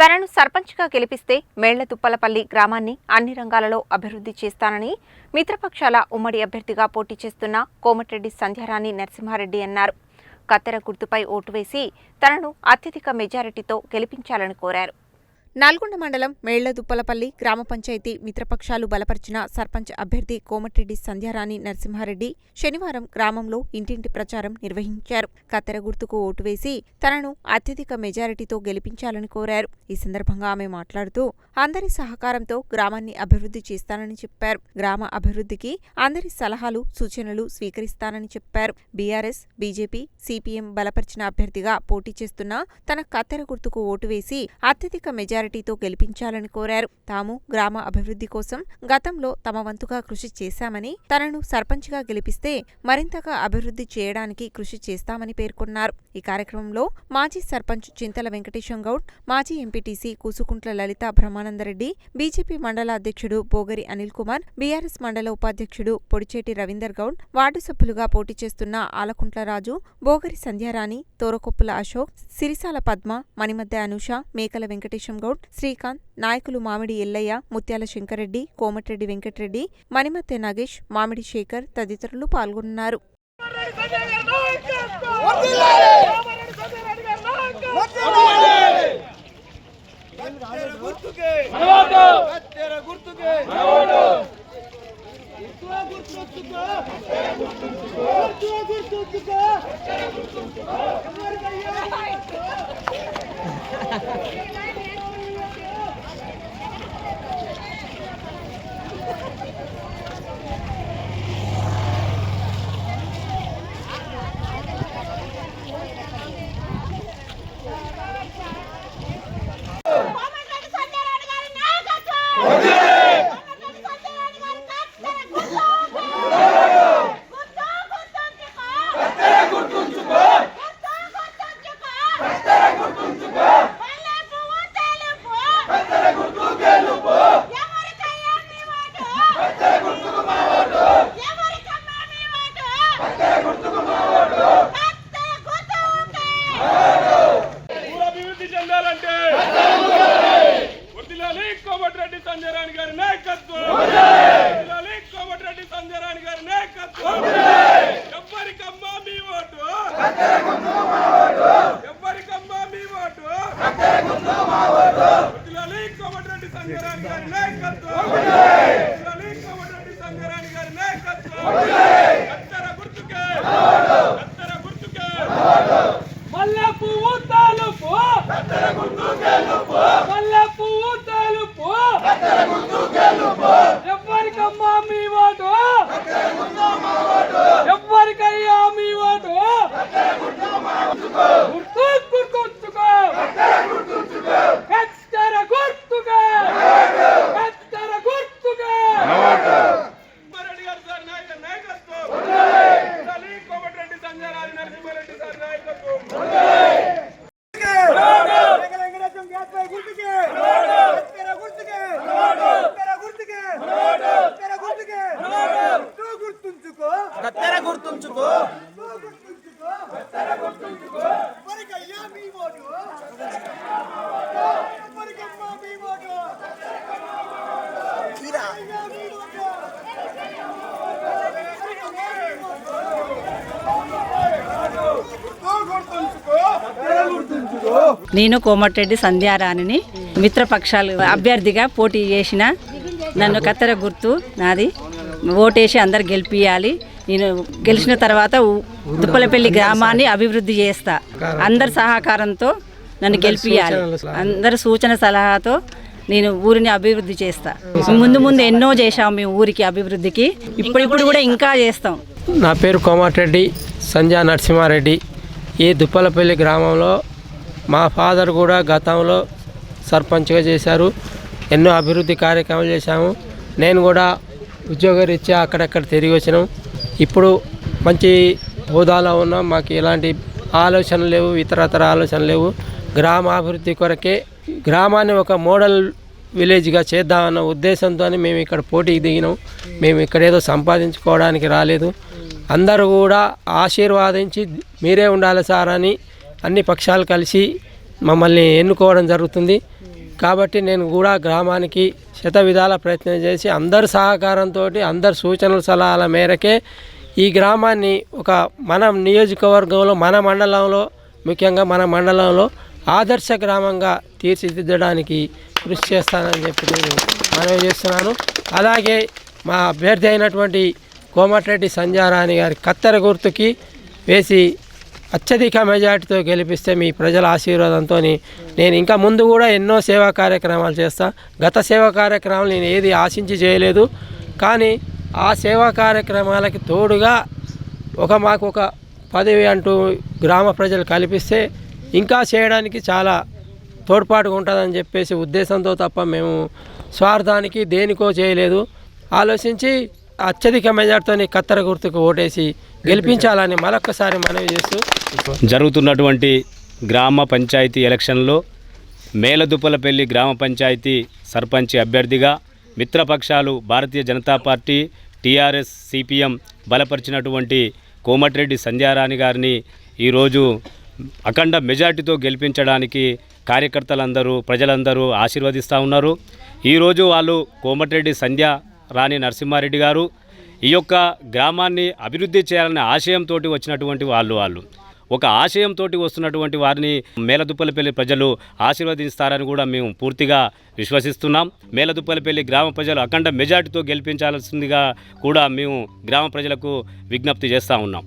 తనను సర్పంచ్గా గెలిపిస్తే మేళ్ళతుప్పలపల్లి గ్రామాన్ని అన్ని రంగాలలో అభివృద్ధి చేస్తానని మిత్రపక్షాల ఉమ్మడి అభ్యర్థిగా పోటీ చేస్తున్న కోమటిరెడ్డి సంధ్యారాణి నరసింహారెడ్డి అన్నారు. కత్తెర గుర్తుపై ఓటు వేసి తనను అత్యధిక మెజారిటీతో గెలిపించాలని కోరారు. నల్గొండ మండలం మేళ్ళదుప్పలపల్లి గ్రామ పంచాయతీ మిత్రపక్షాలు బలపరిచిన సర్పంచ్ అభ్యర్థి కోమటిరెడ్డి సంధ్యారాణి నరసింహారెడ్డి శనివారం గ్రామంలో ఇంటింటి ప్రచారం నిర్వహించారు. కత్తెర గుర్తుకు ఓటు వేసి తనను అత్యధిక మెజారిటీతో గెలిపించాలని కోరారు. ఈ సందర్భంగా ఆమె మాట్లాడుతూ అందరి సహకారంతో గ్రామాన్ని అభివృద్ధి చేస్తానని చెప్పారు. గ్రామ అభివృద్ధికి అందరి సలహాలు సూచనలు స్వీకరిస్తానని చెప్పారు. బీఆర్ఎస్ బీజేపీ సిపిఎం బలపరిచిన అభ్యర్థిగా పోటీ చేస్తున్న తన కత్తెర గుర్తుకు ఓటు వేసి అత్యధిక మెజారిటీ మెజారిటీతో గెలిపించాలని కోరారు. తాము గ్రామ అభివృద్ధి కోసం గతంలో తమ వంతుగా కృషి చేశామని తనను సర్పంచ్గా గెలిపిస్తే మరింతగా అభివృద్ధి చేయడానికి కృషి చేస్తామని పేర్కొన్నారు. ఈ కార్యక్రమంలో మాజీ సర్పంచ్ చింతల వెంకటేశం గౌడ్ మాజీ ఎంపీటీసీ కూసుకుంట్ల లలిత బ్రహ్మానందరెడ్డి బీజేపీ మండల అధ్యక్షుడు బోగరి అనిల్ కుమార్ బీఆర్ఎస్ మండల ఉపాధ్యక్షుడు పొడిచేటి రవీందర్ గౌడ్ వార్డు సభ్యులుగా పోటీ చేస్తున్న ఆలకుంట్ల రాజు బోగరి సంధ్యారాణి తోరకొప్పుల అశోక్ సిరిసాల పద్మ మణిమద్దె అనూష మేకల వెంకటేశం గౌడ్ శ్రీకాంత్ నాయకులు మామిడి ఎల్లయ్య ముత్యాల శంకరెడ్డి కోమటిరెడ్డి వెంకటరెడ్డి మణిమత్తె నాగేష్ మామిడి శేఖర్ తదితరులు పాల్గొన్నారు. గుర్తు కత్తెర గుర్తుకే గుర్తుగా గుర్తుగా గుర్తుగా గుర్తుగా కోమటిరెడ్డి సంజయరాణి గారి నాయకత్వం కోమటిరెడ్డి సంజయరాణి గారి కత్తెర గుర్తు గుర్తు గుర్తుంచుకో కత్తెర గుర్తుంచుకో మల్లె పువ్వు తెలుపు ఎవరికయ్యా మీ ఓటు ఎవరికమ్మా మీ ఓటు కత్తెర గుర్తుకే ఊరు అభివృద్ధి చెందాలంటే వర్ధిల్లాలి కోమటిరెడ్డి గారి నాయకత్వం వర్ధిల్లాలి కోమటిరెడ్డి సంజయరాణి గారి నాయకత్వం ఎవ్వరికమ్మా మీ ఓటు ఎవ్వరికమ్మా మీ ఓటు వర్ధిల్లాలి కోమటిరెడ్డి సంజయరాణి గారి నాయకత్వం వర్ధిల్లాలి కోమటిరెడ్డి సంజయరాణి గారి నాయకత్వం కత్తెర గుర్తుకే కత్తెర గుర్తుకే మల్లె పువ్వు తాలుపు మల్లె పువ్వు తాలుపు ఎవ్వరికమ్మా మీ ఓటు ఎవ్వరికయ్యా మీ ఓటు గుర్తు గుర్తుంచుకో కత్తెర గుర్తుగా కత్తెర గుర్తుగా రెడ్డి గారు సార్ నాయక నాయకత్వం ఉండాలి. కోమటిరెడ్డి సంజయ్ రాజు నరసింహారెడ్డి సార్ నాయకత్వం వెంకటేశ్వరం గ్యాస్ పై గుర్తుకే కత్తెర గుర్తుకే కత్తెర గుర్తుకే కత్తెర గుర్తుకే గుర్తు గుర్తుంచుకో కత్తెర గుర్తుంచుకో గుర్తుంచుకో కత్తెర గుర్తుంచుకో ఎవరికయ్యా మీ ఓటు ఎవరికమ్మా మీ ఓటు ఎవరికయ్యా మీ ఓటు ఎవరికమ్మా మీ ఓటు? గుర్తు గుర్తుంచుకో కత్తెర గుర్తుంచుకో నేను కోమటిరెడ్డి సంధ్యారాణిని మిత్రపక్షాలు అభ్యర్థిగా పోటీ చేసిన నన్ను కత్తెర గుర్తు నాది. ఓటేసి అందరు గెలిపియాలి. నేను గెలిచిన తర్వాత దుప్పలపల్లి గ్రామాన్ని అభివృద్ధి చేస్తా. అందరి సహకారంతో నన్ను గెలిపియాలి. అందరి సూచన సలహాతో నేను ఊరిని అభివృద్ధి చేస్తా. ముందు ముందు ఎన్నో చేశాం మేము ఊరికి అభివృద్ధికి. ఇప్పుడిప్పుడు కూడా ఇంకా చేస్తాం. నా పేరు కోమటిరెడ్డి సంజయ్ నరసింహారెడ్డి. ఈ దుప్పలపల్లి గ్రామంలో మా ఫాదర్ కూడా గతంలో సర్పంచ్గా చేశారు. ఎన్నో అభివృద్ధి కార్యక్రమాలు చేశాము. నేను కూడా ఉద్యోగరీత్యా అక్కడక్కడ తిరిగి వచ్చినాం. ఇప్పుడు మంచి హోదాలో ఉన్నాం. మాకు ఎలాంటి ఆలోచనలు లేవు ఇతరతర ఆలోచనలు లేవు. గ్రామాభివృద్ధి కొరకే గ్రామాన్ని ఒక మోడల్ విలేజ్గా చేద్దామన్న ఉద్దేశంతో మేము ఇక్కడ పోటీకి దిగినాం. మేము ఇక్కడ ఏదో సంపాదించుకోవడానికి రాలేదు. అందరూ కూడా ఆశీర్వాదించి మీరే ఉండాలి సార్ అని అన్ని పక్షాలు కలిసి మమ్మల్ని ఎన్నుకోవడం జరుగుతుంది. కాబట్టి నేను కూడా గ్రామానికి శత విధాల ప్రయత్నం చేసి అందరి సహకారంతో అందరి సూచనల సలహాల మేరకే ఈ గ్రామాన్ని ఒక మన నియోజకవర్గంలో మన మండలంలో ముఖ్యంగా మన మండలంలో ఆదర్శ గ్రామంగా తీర్చిదిద్దడానికి కృషి చేస్తానని చెప్పి నేను మనవి చేస్తున్నాను. అలాగే మా అభ్యర్థి అయినటువంటి కోమటిరెడ్డి సంజారాణి గారి కత్తెర గుర్తుకి వేసి అత్యధిక మెజార్టీతో గెలిపిస్తే మీ ప్రజల ఆశీర్వాదంతో నేను ఇంకా ముందు కూడా ఎన్నో సేవా కార్యక్రమాలు చేస్తా. గత సేవా కార్యక్రమాలు నేను ఏది ఆశించి చేయలేదు. కానీ ఆ సేవా కార్యక్రమాలకి తోడుగా ఒక మాకు ఒక పదవి అంటూ గ్రామ ప్రజలు కల్పిస్తే ఇంకా చేయడానికి చాలా తోడ్పాటుగా ఉంటుందని చెప్పేసి ఉద్దేశంతో తప్ప మేము స్వార్థానికి దేనికో చేయలేదు. ఆలోచించి అత్యధిక మెజార్టీతో కత్తెర గుర్తుకు ఓటేసి గెలిపించాలని మరొక్కసారి మనవి చేస్తూ జరుగుతున్నటువంటి గ్రామ పంచాయతీ ఎలక్షన్లో మేలదుప్పలపల్లి గ్రామ పంచాయతీ సర్పంచ్ అభ్యర్థిగా మిత్రపక్షాలు Bharatiya Janata party TRS CPM బలపరిచినటువంటి Komatireddy Sandhyarani గారిని ఈరోజు అఖండ మెజార్టీతో గెలిపించడానికి కార్యకర్తలందరూ ప్రజలందరూ ఆశీర్వదిస్తూ ఉన్నారు. ఈరోజు వాళ్ళు కోమటిరెడ్డి సంధ్య రాణి నరసింహారెడ్డి గారు. ఈ యొక్క గ్రామాన్ని అభివృద్ధి చేయాలనే ఆశయంతో వచ్చినటువంటి వాళ్ళు వాళ్ళు. ఒక ఆశయంతో వస్తున్నటువంటి వారిని మేలదుప్పలపల్లి ప్రజలు ఆశీర్వదిస్తారని కూడా మేము పూర్తిగా విశ్వసిస్తున్నాం. మేలదుప్పలపల్లి గ్రామ ప్రజలు అఖండ మెజార్టీతో గెలిపించాల్సిందిగా కూడా మేము గ్రామ ప్రజలకు విజ్ఞప్తి చేస్తూ ఉన్నాం.